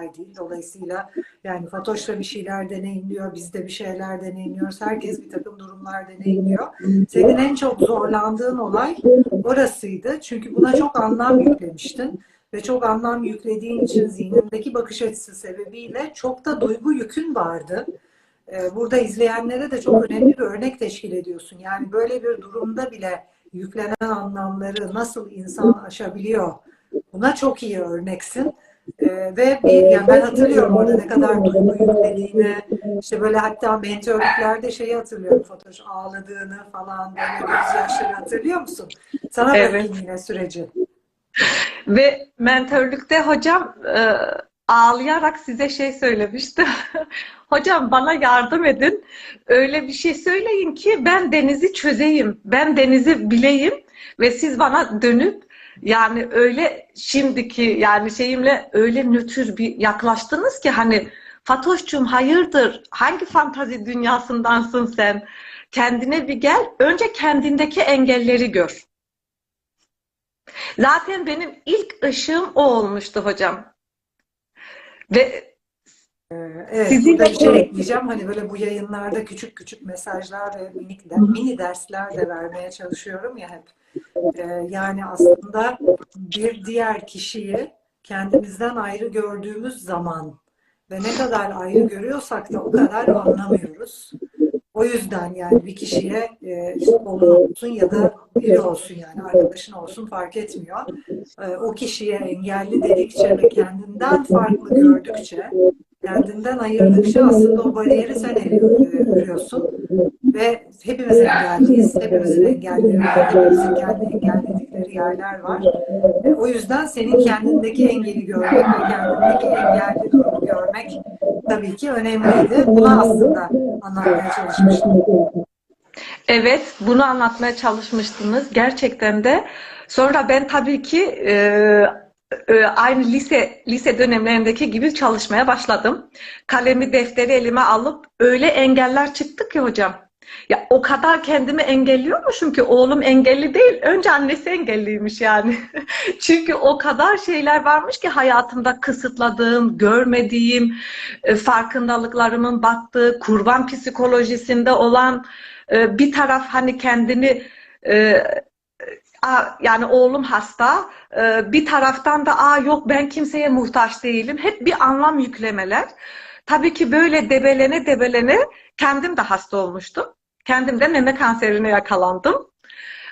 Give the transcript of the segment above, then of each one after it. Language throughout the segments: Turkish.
değil. Dolayısıyla yani Fatoş da bir şeyler deneyimliyor, biz de bir şeyler deneyimliyoruz. Herkes bir takım durumlar deneyimliyor. Senin en çok zorlandığın olay orasıydı. Çünkü buna çok anlam yüklemiştin. Ve çok anlam yüklediğin için zihnindeki bakış açısı sebebiyle çok da duygu yükün vardı. Ee, Burada izleyenlere de çok önemli bir örnek teşkil ediyorsun. Yani böyle bir durumda bile yüklenen anlamları nasıl insan aşabiliyor? Buna çok iyi örneksin. Ee, ve bir, yani ben hatırlıyorum orada ne kadar duygu yüklediğini, işte böyle hatta mentörlüklerde şeyi hatırlıyorum Fatoş ağladığını falan böyle gözyaşları hatırlıyor musun? Sana Evet. bırakayım yine süreci. Ve mentörlükte hocam e, ağlayarak size şey söylemişti. Hocam bana yardım edin. Öyle bir şey söyleyin ki ben denizi çözeyim. Ben denizi bileyim ve siz bana dönüp yani öyle şimdiki yani şeyimle öyle nötr bir yaklaştınız ki hani Fatoş'cum hayırdır? Hangi fantazi dünyasındansın sen? Kendine bir gel. Önce kendindeki engelleri gör. Zaten benim ilk ışığım o olmuştu hocam. Ve Evet, Sizin burada de- bir şey ekleyeceğim. Hani böyle bu yayınlarda küçük küçük mesajlar ve minik de, mini dersler de vermeye çalışıyorum ya hep. Ee, yani aslında bir diğer kişiyi kendimizden ayrı gördüğümüz zaman ve ne kadar ayrı görüyorsak da o kadar anlamıyoruz. O yüzden yani bir kişiye e, olsun ya da biri olsun yani arkadaşın olsun fark etmiyor. E, o kişiye engelli dedikçe ve kendinden farklı gördükçe kendinden ayırdıkça aslında o bariyeri sen eriyor- örüyorsun. Ve hepimiz engelliyiz. Hepimizin engelleri var. Hepimizin kendi engelledikleri yerler var. E, o yüzden senin kendindeki engeli görmek ve kendindeki engelli durumu görmek tabii ki önemliydi. Bunu aslında anlatmaya çalışmıştım. evet bunu anlatmaya çalışmıştınız gerçekten de. Sonra ben tabii ki e, aynı lise lise dönemlerindeki gibi çalışmaya başladım. Kalemi defteri elime alıp öyle engeller çıktı ki hocam. Ya o kadar kendimi engelliyormuşum ki oğlum engelli değil. Önce annesi engelliymiş yani. Çünkü o kadar şeyler varmış ki hayatımda kısıtladığım, görmediğim, e, farkındalıklarımın battığı, kurban psikolojisinde olan e, bir taraf hani kendini yani oğlum hasta, e, bir taraftan da aa yok ben kimseye muhtaç değilim. Hep bir anlam yüklemeler. Tabii ki böyle debelene debelene kendim de hasta olmuştum. Kendim de meme kanserine yakalandım.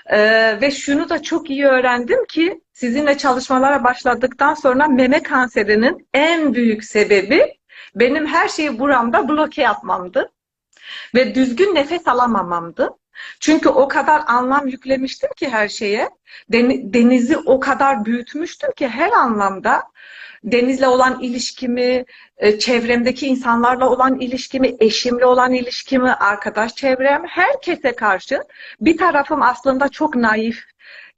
Ee, ve şunu da çok iyi öğrendim ki sizinle çalışmalara başladıktan sonra meme kanserinin en büyük sebebi benim her şeyi buramda bloke yapmamdı. Ve düzgün nefes alamamamdı. Çünkü o kadar anlam yüklemiştim ki her şeye. Den- Denizi o kadar büyütmüştüm ki her anlamda denizle olan ilişkimi, e, çevremdeki insanlarla olan ilişkimi, eşimle olan ilişkimi, arkadaş çevrem, herkese karşı bir tarafım aslında çok naif.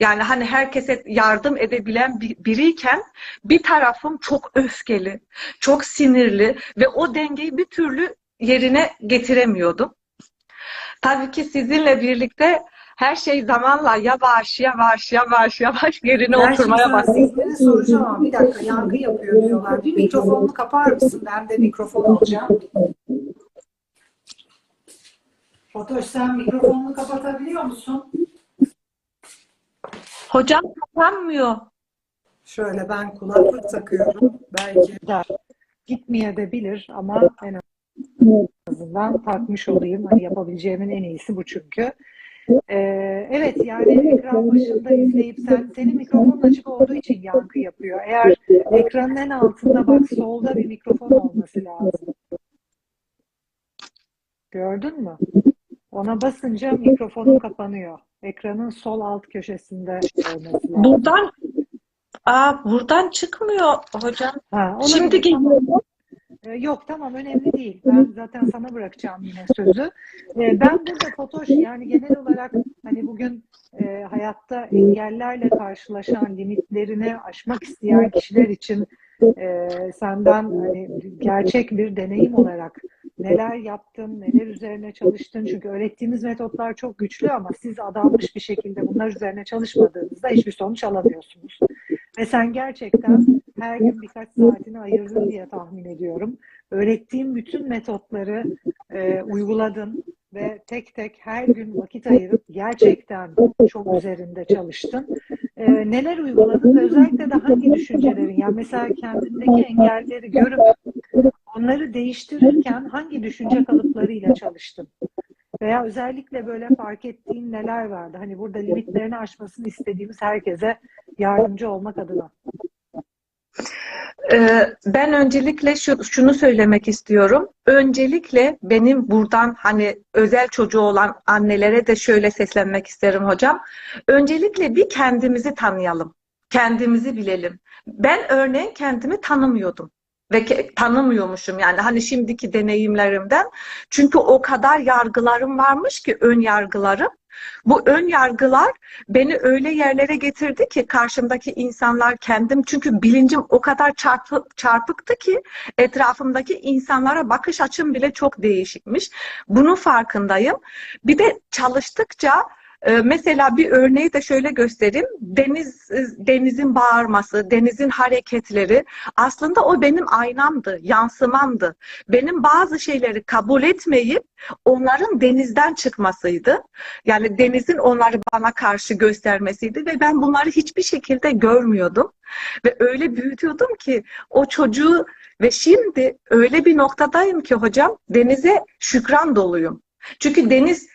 Yani hani herkese yardım edebilen bir- biriyken bir tarafım çok öfkeli, çok sinirli ve o dengeyi bir türlü yerine getiremiyordum. Tabii ki sizinle birlikte her şey zamanla yavaş yavaş yavaş yavaş yerine Ben oturmaya başladı. zihnini soracağım ama bir dakika yankı yapıyor diyorlar. Bir mikrofonunu kapar mısın? Ben de mikrofon alacağım. Fatoş sen mikrofonunu kapatabiliyor musun? Hocam kapanmıyor. Şöyle ben kulaklık takıyorum. Belki gitmeyebilir ama en azından takmış olayım. Hani yapabileceğimin en iyisi bu çünkü. Ee, evet yani ekran başında izleyip sen senin mikrofonun açık olduğu için yankı yapıyor. Eğer ekranın en altında bak solda bir mikrofon olması lazım. Gördün mü? Ona basınca mikrofonun kapanıyor. Ekranın sol alt köşesinde olması lazım. Buradan Aa, buradan çıkmıyor hocam. Ha, Şimdi tamam. Ee, Yok tamam önemli değil. Ben zaten sana bırakacağım yine sözü. Ee, Ben burada Fatoş yani genel olarak hani bugün e, hayatta engellerle karşılaşan limitlerini aşmak isteyen kişiler için e, senden hani gerçek bir deneyim olarak neler yaptın, neler üzerine çalıştın. Çünkü öğrettiğimiz metotlar çok güçlü ama siz adanmış bir şekilde bunlar üzerine çalışmadığınızda hiçbir sonuç alamıyorsunuz. Ve sen gerçekten her gün birkaç saatini ayırdın diye tahmin ediyorum. Öğrettiğim bütün metotları e, uyguladın ve tek tek her gün vakit ayırıp gerçekten çok üzerinde çalıştın. E, neler uyguladın ve özellikle de hangi düşüncelerin, yani mesela kendindeki engelleri görüp onları değiştirirken hangi düşünce kalıplarıyla çalıştın? Veya özellikle böyle fark ettiğin neler vardı? Hani burada limitlerini aşmasını istediğimiz herkese yardımcı olmak adına. Ee, Ben öncelikle şu, şunu söylemek istiyorum. Öncelikle benim buradan hani özel çocuğu olan annelere de şöyle seslenmek isterim hocam. Öncelikle bir kendimizi tanıyalım. Kendimizi bilelim. Ben örneğin kendimi tanımıyordum. Ve tanımıyormuşum yani hani şimdiki deneyimlerimden. Çünkü o kadar yargılarım varmış ki ön yargılarım. Bu ön yargılar beni öyle yerlere getirdi ki karşımdaki insanlar kendim çünkü bilincim o kadar çarpı, çarpıktı ki etrafımdaki insanlara bakış açım bile çok değişikmiş. Bunun farkındayım. Bir de çalıştıkça mesela bir örneği de şöyle göstereyim. Deniz denizin bağırması, denizin hareketleri aslında o benim aynamdı, yansımamdı. Benim bazı şeyleri kabul etmeyip onların denizden çıkmasıydı. Yani denizin onları bana karşı göstermesiydi ve ben bunları hiçbir şekilde görmüyordum. Ve öyle büyütüyordum ki o çocuğu ve şimdi öyle bir noktadayım ki hocam denize şükran doluyum. Çünkü deniz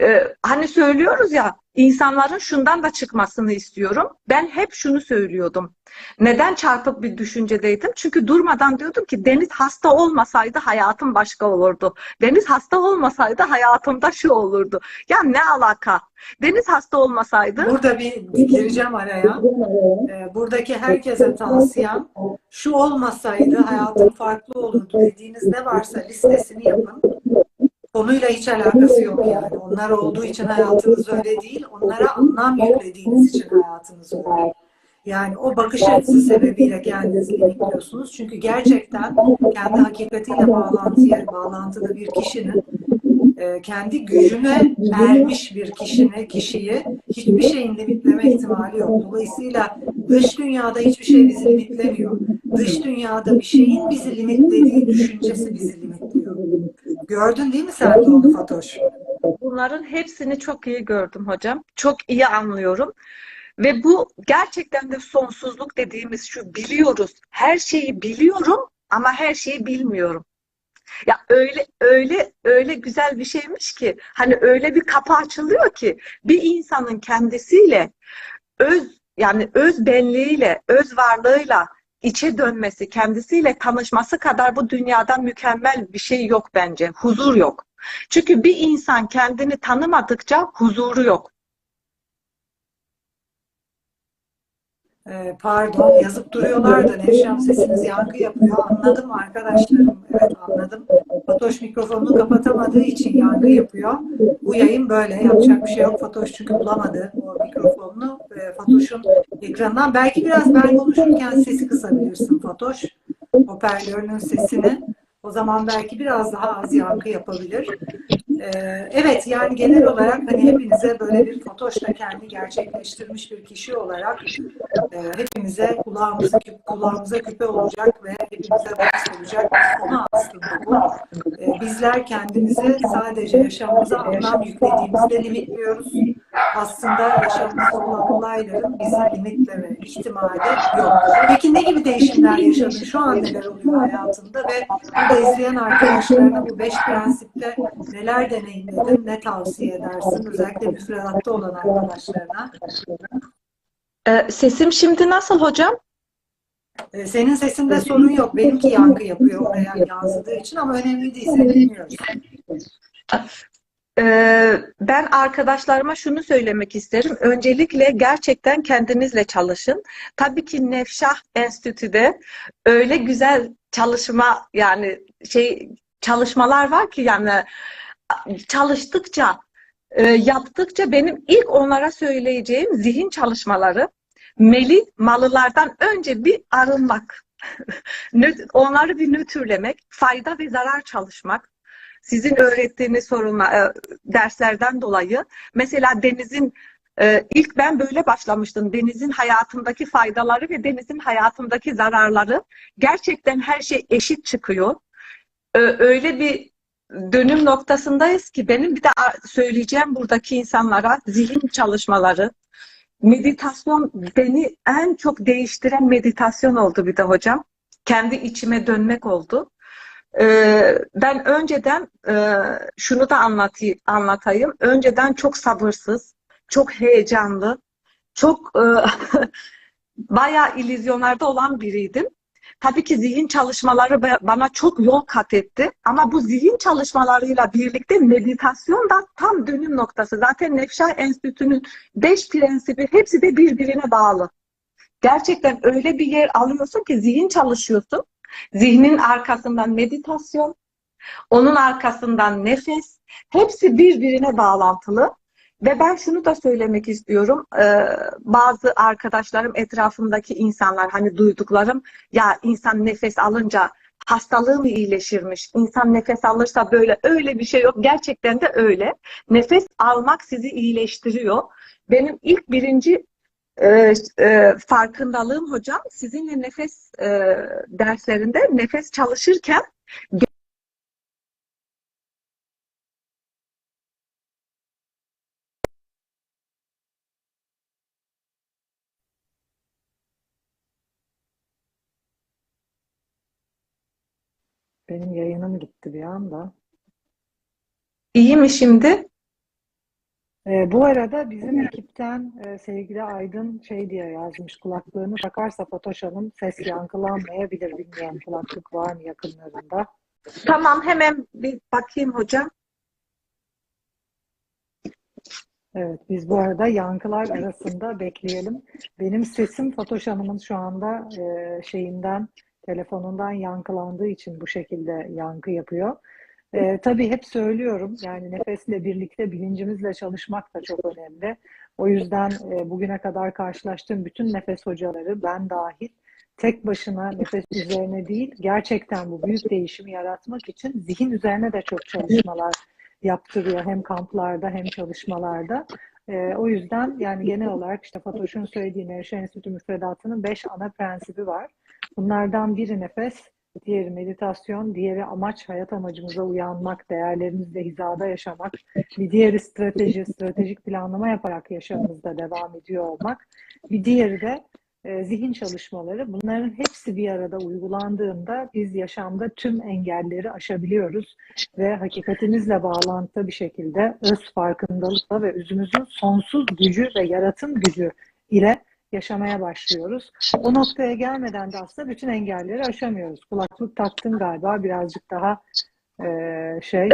e, hani söylüyoruz ya insanların şundan da çıkmasını istiyorum. Ben hep şunu söylüyordum. Neden çarpık bir düşüncedeydim? Çünkü durmadan diyordum ki Deniz hasta olmasaydı hayatım başka olurdu. Deniz hasta olmasaydı hayatımda şu olurdu. Ya ne alaka? Deniz hasta olmasaydı Burada bir gireceğim araya. Ee, Buradaki herkese tavsiyem şu olmasaydı hayatım farklı olurdu dediğiniz ne varsa listesini yapın. Konuyla hiç alakası yok yani. Onlar olduğu için hayatınız öyle değil. Onlara anlam yüklediğiniz için hayatınız öyle. Yani o bakış açısı sebebiyle kendinizi limitliyorsunuz. Çünkü gerçekten kendi hakikatiyle bağlantıya, bağlantılı bir kişinin e, kendi gücüne ermiş bir kişine, kişiyi hiçbir şeyin limitleme ihtimali yok. Dolayısıyla dış dünyada hiçbir şey bizi limitlemiyor. Dış dünyada bir şeyin bizi limitlediği düşüncesi bizi limitliyor. Gördün değil mi sen de onu Fatoş? bunların hepsini çok iyi gördüm hocam. Çok iyi anlıyorum. Ve bu gerçekten de sonsuzluk dediğimiz şu biliyoruz. Her şeyi biliyorum ama her şeyi bilmiyorum. Ya öyle öyle öyle güzel bir şeymiş ki hani öyle bir kapı açılıyor ki bir insanın kendisiyle öz yani öz benliğiyle, öz varlığıyla içe dönmesi, kendisiyle tanışması kadar bu dünyada mükemmel bir şey yok bence. Huzur yok. Çünkü bir insan kendini tanımadıkça huzuru yok. Ee, pardon yazıp duruyorlar da Nevşem sesiniz yankı yapıyor. Anladım arkadaşlarım. Evet anladım. Fatoş mikrofonunu kapatamadığı için yankı yapıyor. Bu yayın böyle. Yapacak bir şey yok. Fatoş çünkü bulamadı o mikrofonunu. Ee, Fatoş'un ekranından. Belki biraz ben konuşurken sesi kısabilirsin Fatoş. Hoparlörünün sesini. O zaman belki biraz daha az yankı yapabilir. Ee, evet yani genel olarak hani hepinize böyle bir Fatoş'la kendi gerçekleştirmiş bir kişi olarak e, hepimize kulağımıza, kulağımıza küpe olacak ve hepimize ders olacak konu aslında bu. E, bizler kendimizi sadece yaşamımıza anlam yüklediğimizde limitliyoruz. Aslında yaşamımızda olan olayların bizi limitleme ihtimali yok. Peki ne gibi değişimler yaşadın? Şu an neler oluyor hayatında ve burada izleyen arkadaşlarına bu beş prensipte neler deneyimledin, ne tavsiye edersin? Özellikle müfredatta olan arkadaşlarına. Ee, sesim şimdi nasıl hocam? Ee, Senin sesinde sorun yok. Benimki yankı yapıyor oraya yansıdığı için ama önemli değil. Seni dinliyoruz. Ee, ben arkadaşlarıma şunu söylemek isterim. Öncelikle gerçekten kendinizle çalışın. Tabii ki Nefşah Enstitü'de öyle güzel çalışma yani şey çalışmalar var ki yani çalıştıkça e, yaptıkça benim ilk onlara söyleyeceğim zihin çalışmaları meli malılardan önce bir arınmak. Onları bir nötrlemek, fayda ve zarar çalışmak. Sizin öğrettiğiniz sorunla, e, derslerden dolayı mesela denizin Ee, ilk ben böyle başlamıştım. Denizin hayatımdaki faydaları ve denizin hayatımdaki zararları. Gerçekten her şey eşit çıkıyor. Öyle bir dönüm noktasındayız ki benim bir de söyleyeceğim buradaki insanlara zihin çalışmaları, meditasyon beni en çok değiştiren meditasyon oldu bir de hocam. Kendi içime dönmek oldu. Ee, ben önceden e, şunu da anlatayım. Önceden çok sabırsız, çok heyecanlı, çok e, bayağı illüzyonlarda olan biriydim. Tabii ki zihin çalışmaları ba- bana çok yol kat etti. Ama bu zihin çalışmalarıyla birlikte meditasyon da tam dönüm noktası. Zaten Nefşa Enstitüsü'nün beş prensibi hepsi de birbirine bağlı. Gerçekten öyle bir yer alıyorsun ki zihin çalışıyorsun. Zihnin arkasından meditasyon, onun arkasından nefes. Hepsi birbirine bağlantılı. Ve ben şunu da söylemek istiyorum. Ee, bazı arkadaşlarım, etrafımdaki insanlar hani duyduklarım ya insan nefes alınca hastalığı mı iyileşirmiş? İnsan nefes alırsa böyle öyle bir şey yok. Gerçekten de öyle. Nefes almak sizi iyileştiriyor. Benim ilk birinci e, e, farkındalığım hocam sizinle nefes e, derslerinde nefes çalışırken Benim yayınım gitti bir anda. iyi mi şimdi? Ee, bu arada bizim ekipten e, sevgili Aydın şey diye yazmış kulaklığını takarsa Fatoş Hanım ses yankılanmayabilir bilmiyorum kulaklık var mı yakınlarında. Tamam hemen bir bakayım hocam. Evet biz bu arada yankılar arasında bekleyelim. Benim sesim Fatoş Hanım'ın şu anda e, şeyinden telefonundan yankılandığı için bu şekilde yankı yapıyor. E, tabii hep söylüyorum yani nefesle birlikte bilincimizle çalışmak da çok önemli. O yüzden e, bugüne kadar karşılaştığım bütün nefes hocaları ben dahil tek başına nefes üzerine değil gerçekten bu büyük değişimi yaratmak için zihin üzerine de çok çalışmalar yaptırıyor hem kamplarda hem çalışmalarda. E, o yüzden yani genel olarak işte Fatoş'un söylediği Nevşehir Enstitü müfredatının beş ana prensibi var. Bunlardan biri nefes, diğeri meditasyon, diğeri amaç, hayat amacımıza uyanmak, değerlerimizle hizada yaşamak, bir diğeri strateji, stratejik planlama yaparak yaşamımızda devam ediyor olmak, bir diğeri de e, zihin çalışmaları. Bunların hepsi bir arada uygulandığında biz yaşamda tüm engelleri aşabiliyoruz ve hakikatimizle bağlantılı bir şekilde öz farkındalıkla ve özümüzün sonsuz gücü ve yaratım gücü ile yaşamaya başlıyoruz. O noktaya gelmeden de aslında bütün engelleri aşamıyoruz. Kulaklık taktın galiba birazcık daha e, şey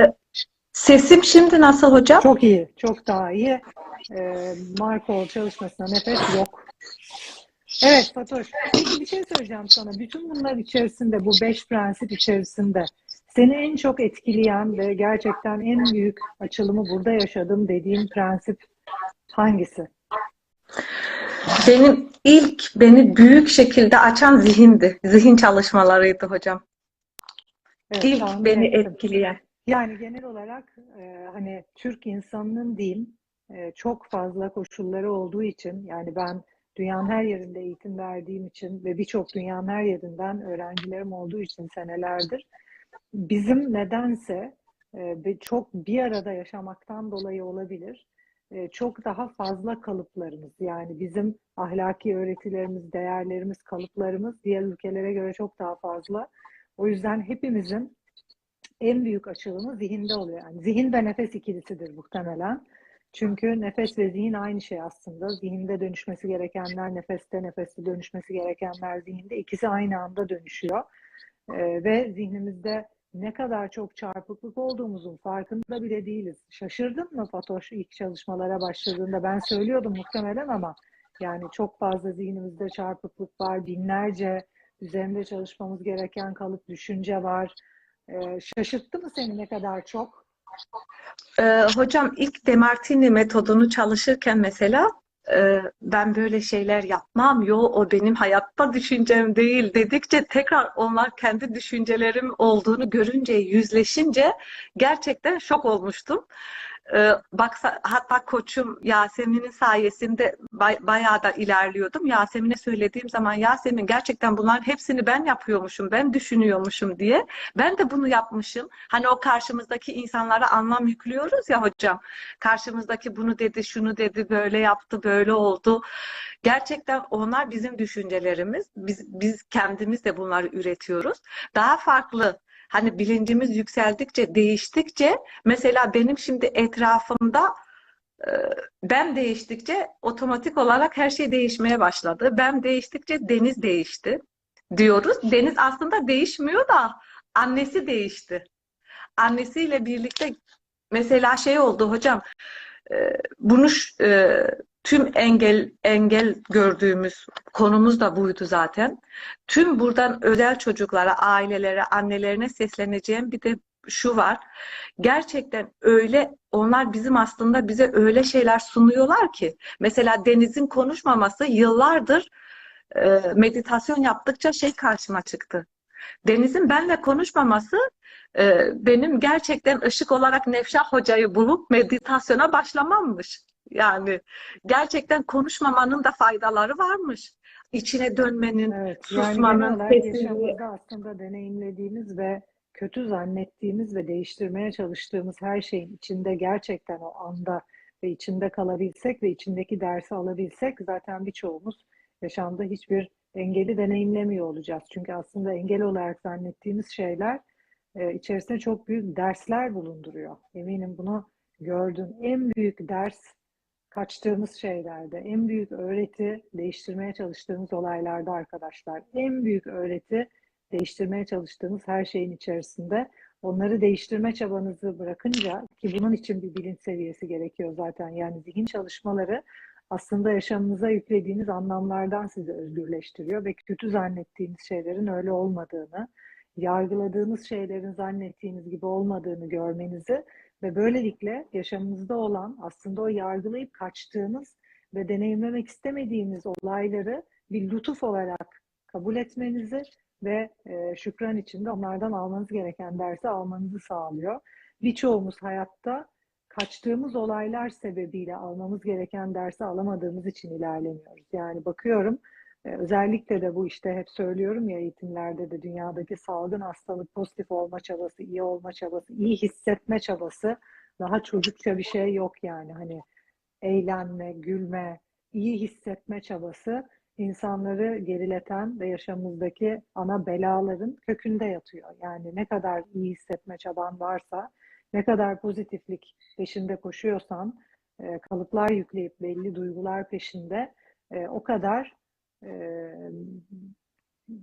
Sesim şimdi nasıl hocam? çok iyi, çok daha iyi. E, Markov çalışmasına nefes yok. Evet Fatoş, peki bir şey söyleyeceğim sana. Bütün bunlar içerisinde, bu beş prensip içerisinde seni en çok etkileyen ve gerçekten en büyük açılımı burada yaşadım dediğin prensip hangisi? Benim ilk beni büyük şekilde açan zihindi. Zihin çalışmalarıydı hocam. Evet, İlk beni ettim. etkileyen. Yani genel olarak e, hani Türk insanının diyeyim e, çok fazla koşulları olduğu için yani ben dünyanın her yerinde eğitim verdiğim için ve birçok dünyanın her yerinden öğrencilerim olduğu için senelerdir bizim nedense e, çok bir arada yaşamaktan dolayı olabilir çok daha fazla kalıplarımız yani bizim ahlaki öğretilerimiz, değerlerimiz, kalıplarımız diğer ülkelere göre çok daha fazla. O yüzden hepimizin en büyük açılımı zihinde oluyor. Yani zihin ve nefes ikilisidir muhtemelen. Çünkü nefes ve zihin aynı şey aslında. Zihinde dönüşmesi gerekenler nefeste, nefeste dönüşmesi gerekenler zihinde. İkisi aynı anda dönüşüyor. Ee, ve zihnimizde ne kadar çok çarpıklık olduğumuzun farkında bile değiliz. Şaşırdın mı Fatoş ilk çalışmalara başladığında? Ben söylüyordum muhtemelen ama yani çok fazla zihnimizde çarpıklık var. Binlerce üzerinde çalışmamız gereken kalıp düşünce var. Ee, şaşırttı mı seni ne kadar çok? Ee, hocam ilk Demartini metodunu çalışırken mesela e, ben böyle şeyler yapmam. Yo o benim hayatta düşüncem değil dedikçe tekrar onlar kendi düşüncelerim olduğunu görünce, yüzleşince gerçekten şok olmuştum. Ee, baksa, hatta koçum Yasemin'in sayesinde bay- bayağı da ilerliyordum. Yasemin'e söylediğim zaman Yasemin gerçekten bunların hepsini ben yapıyormuşum, ben düşünüyormuşum diye. Ben de bunu yapmışım. Hani o karşımızdaki insanlara anlam yüklüyoruz ya hocam. Karşımızdaki bunu dedi, şunu dedi, böyle yaptı, böyle oldu. Gerçekten onlar bizim düşüncelerimiz. Biz, biz kendimiz de bunları üretiyoruz. Daha farklı hani bilincimiz yükseldikçe, değiştikçe mesela benim şimdi etrafımda e, ben değiştikçe otomatik olarak her şey değişmeye başladı. Ben değiştikçe deniz değişti diyoruz. Deniz aslında değişmiyor da annesi değişti. Annesiyle birlikte mesela şey oldu hocam e, bunu e, tüm engel engel gördüğümüz konumuz da buydu zaten. Tüm buradan özel çocuklara, ailelere, annelerine sesleneceğim bir de şu var. Gerçekten öyle onlar bizim aslında bize öyle şeyler sunuyorlar ki. Mesela Deniz'in konuşmaması yıllardır e, meditasyon yaptıkça şey karşıma çıktı. Deniz'in benimle konuşmaması e, benim gerçekten ışık olarak Nevşah Hoca'yı bulup meditasyona başlamammış. Yani gerçekten konuşmamanın da faydaları varmış. İçine dönmenin, Evet, yani susmanın, sessizliği. yaşamımızda aslında deneyimlediğimiz ve kötü zannettiğimiz ve değiştirmeye çalıştığımız her şeyin içinde gerçekten o anda ve içinde kalabilsek ve içindeki dersi alabilsek zaten birçoğumuz yaşamda hiçbir engeli deneyimlemiyor olacağız. Çünkü aslında engel olarak zannettiğimiz şeyler e, içerisinde çok büyük dersler bulunduruyor. Eminim bunu gördün. En büyük ders kaçtığımız şeylerde, en büyük öğreti değiştirmeye çalıştığımız olaylarda arkadaşlar. En büyük öğreti değiştirmeye çalıştığımız her şeyin içerisinde. Onları değiştirme çabanızı bırakınca ki bunun için bir bilinç seviyesi gerekiyor zaten. Yani zihin çalışmaları aslında yaşamınıza yüklediğiniz anlamlardan sizi özgürleştiriyor ve kötü zannettiğiniz şeylerin öyle olmadığını, yargıladığınız şeylerin zannettiğiniz gibi olmadığını görmenizi ve böylelikle yaşamınızda olan aslında o yargılayıp kaçtığınız ve deneyimlemek istemediğiniz olayları bir lütuf olarak kabul etmenizi ve e, şükran içinde onlardan almanız gereken dersi almanızı sağlıyor. Birçoğumuz hayatta kaçtığımız olaylar sebebiyle almamız gereken dersi alamadığımız için ilerlemiyoruz. Yani bakıyorum özellikle de bu işte hep söylüyorum ya eğitimlerde de dünyadaki salgın hastalık pozitif olma çabası, iyi olma çabası, iyi hissetme çabası daha çocukça bir şey yok yani. Hani eğlenme, gülme, iyi hissetme çabası insanları gerileten ve yaşamımızdaki ana belaların kökünde yatıyor. Yani ne kadar iyi hissetme çaban varsa, ne kadar pozitiflik peşinde koşuyorsan, e, kalıplar yükleyip belli duygular peşinde e, o kadar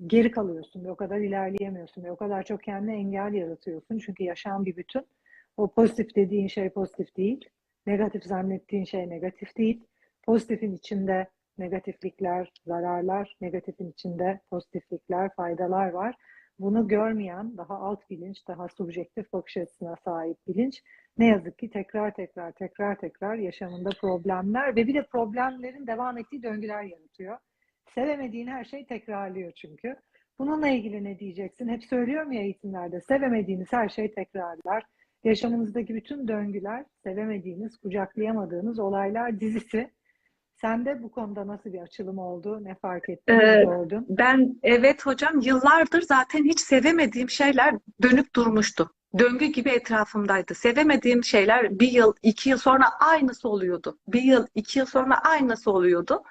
geri kalıyorsun ve o kadar ilerleyemiyorsun ve o kadar çok kendine engel yaratıyorsun. Çünkü yaşam bir bütün. O pozitif dediğin şey pozitif değil. Negatif zannettiğin şey negatif değil. Pozitifin içinde negatiflikler, zararlar, negatifin içinde pozitiflikler, faydalar var. Bunu görmeyen daha alt bilinç, daha subjektif bakış açısına sahip bilinç ne yazık ki tekrar tekrar tekrar tekrar yaşamında problemler ve bir de problemlerin devam ettiği döngüler yaratıyor. Sevemediğin her şey tekrarlıyor çünkü. Bununla ilgili ne diyeceksin? Hep söylüyorum ya eğitimlerde sevemediğiniz her şey tekrarlar. Yaşamınızdaki bütün döngüler sevemediğiniz, kucaklayamadığınız olaylar dizisi. Sende bu konuda nasıl bir açılım oldu? Ne fark ettin, Ee, gördün? Ben evet hocam yıllardır zaten hiç sevemediğim şeyler dönüp durmuştu. Döngü gibi etrafımdaydı. Sevemediğim şeyler bir yıl, iki yıl sonra aynısı oluyordu. Bir yıl, iki yıl sonra aynısı oluyordu.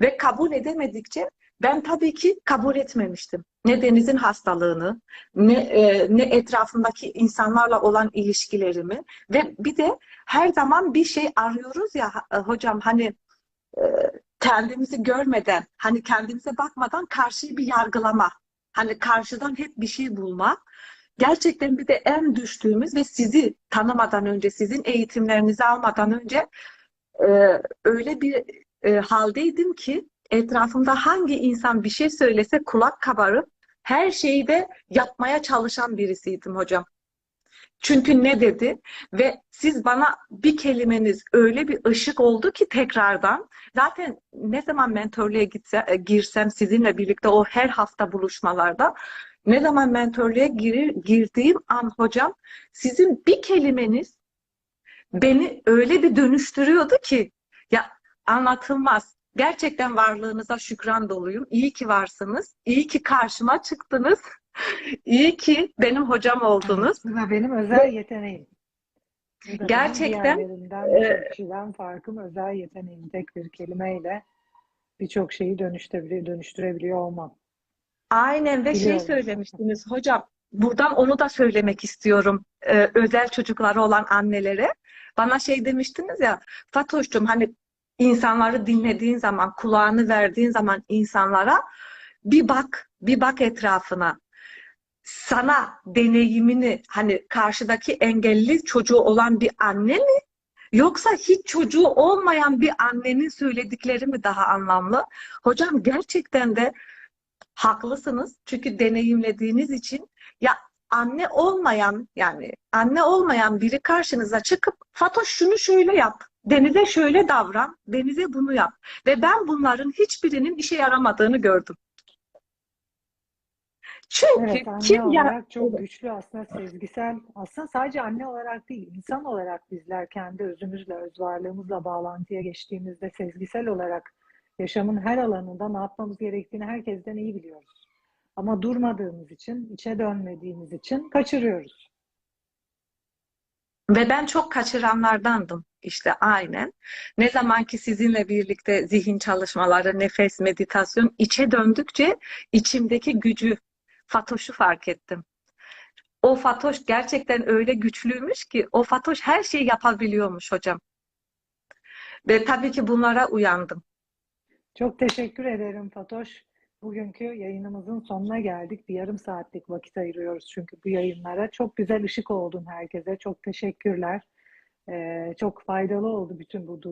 Ve kabul edemedikçe ben tabii ki kabul etmemiştim. Ne Deniz'in hastalığını, ne, e, ne etrafımdaki insanlarla olan ilişkilerimi ve bir de her zaman bir şey arıyoruz ya ha- hocam hani e, kendimizi görmeden, hani kendimize bakmadan karşıyı bir yargılama. Hani karşıdan hep bir şey bulma. Gerçekten bir de en düştüğümüz ve sizi tanımadan önce, sizin eğitimlerinizi almadan önce e, öyle bir e, haldeydim ki etrafımda hangi insan bir şey söylese kulak kabarıp her şeyi de yapmaya çalışan birisiydim hocam. Çünkü ne dedi ve siz bana bir kelimeniz öyle bir ışık oldu ki tekrardan zaten ne zaman mentörlüğe gitse, e, girsem sizinle birlikte o her hafta buluşmalarda ne zaman mentörlüğe girir, girdiğim an hocam sizin bir kelimeniz beni öyle bir dönüştürüyordu ki anlatılmaz. Gerçekten varlığınıza şükran doluyum. İyi ki varsınız. İyi ki karşıma çıktınız. İyi ki benim hocam oldunuz. Bu da benim özel yeteneğim. Bu da benim Gerçekten, e, kişiden farkım özel yeteneğim. Tek bir kelimeyle birçok şeyi dönüştürebiliyor, dönüştürebiliyor olmam. Aynen ve şey Biliyorum. söylemiştiniz hocam. Buradan onu da söylemek istiyorum. Ee, özel çocukları olan annelere. Bana şey demiştiniz ya Fatoş'cum hani insanları dinlediğin zaman, kulağını verdiğin zaman insanlara bir bak, bir bak etrafına. Sana deneyimini hani karşıdaki engelli çocuğu olan bir anne mi? Yoksa hiç çocuğu olmayan bir annenin söyledikleri mi daha anlamlı? Hocam gerçekten de haklısınız. Çünkü deneyimlediğiniz için ya anne olmayan yani anne olmayan biri karşınıza çıkıp Fatoş şunu şöyle yap. Denize şöyle davran. Denize bunu yap. Ve ben bunların hiçbirinin işe yaramadığını gördüm. Çünkü Evet, anne kim ya olarak çok güçlü aslında sezgisel, aslında sadece anne olarak değil, insan olarak bizler kendi özümüzle, öz varlığımızla bağlantıya geçtiğimizde sezgisel olarak yaşamın her alanında ne yapmamız gerektiğini herkesten iyi biliyoruz. Ama durmadığımız için, içe dönmediğimiz için kaçırıyoruz. Ve ben çok kaçıranlardandım. İşte aynen. Ne zaman ki sizinle birlikte zihin çalışmaları, nefes, meditasyon içe döndükçe içimdeki gücü, Fatoş'u fark ettim. O Fatoş gerçekten öyle güçlüymüş ki o Fatoş her şeyi yapabiliyormuş hocam. Ve tabii ki bunlara uyandım. Çok teşekkür ederim Fatoş. Bugünkü yayınımızın sonuna geldik. Bir yarım saatlik vakit ayırıyoruz çünkü bu yayınlara. Çok güzel ışık oldun herkese. Çok teşekkürler. Ee, çok faydalı oldu bütün bu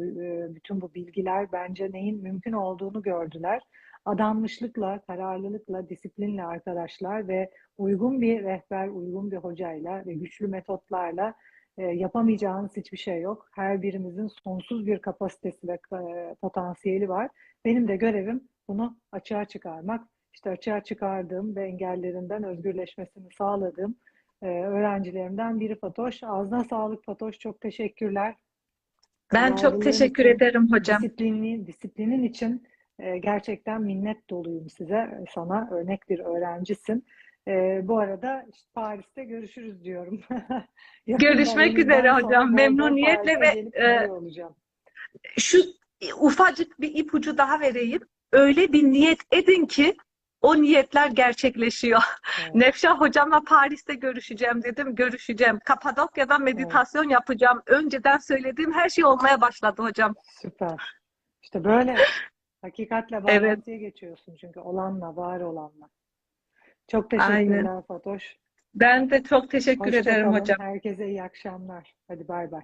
bütün bu bilgiler. Bence neyin mümkün olduğunu gördüler. Adanmışlıkla, kararlılıkla, disiplinle arkadaşlar ve uygun bir rehber, uygun bir hocayla ve güçlü metotlarla e, yapamayacağınız hiçbir şey yok. Her birimizin sonsuz bir kapasitesi ve e, potansiyeli var. Benim de görevim bunu açığa çıkarmak. İşte açığa çıkardığım ve engellerinden özgürleşmesini sağladığım e, öğrencilerimden biri Fatoş. Ağzına sağlık Fatoş. Çok teşekkürler. Ben çok Kararlılığın teşekkür ederim hocam. Disiplini, disiplinin için e, gerçekten minnet doluyum size. Sana örnek bir öğrencisin. E, bu arada işte Paris'te görüşürüz diyorum. Görüşmek üzere hocam. Memnuniyetle ve e, şu ufacık bir ipucu daha vereyim. Öyle bir niyet edin ki o niyetler gerçekleşiyor. Evet. Nefşah hocamla Paris'te görüşeceğim dedim. Görüşeceğim. Kapadokya'da meditasyon yapacağım. Önceden söylediğim her şey olmaya başladı hocam. Süper. İşte böyle hakikatle Evet. bağlantıya geçiyorsun çünkü olanla, var olanla. Çok teşekkürler Fatoş. Ben de çok teşekkür Hoşça ederim kalın. hocam. Herkese iyi akşamlar. Hadi bay bay.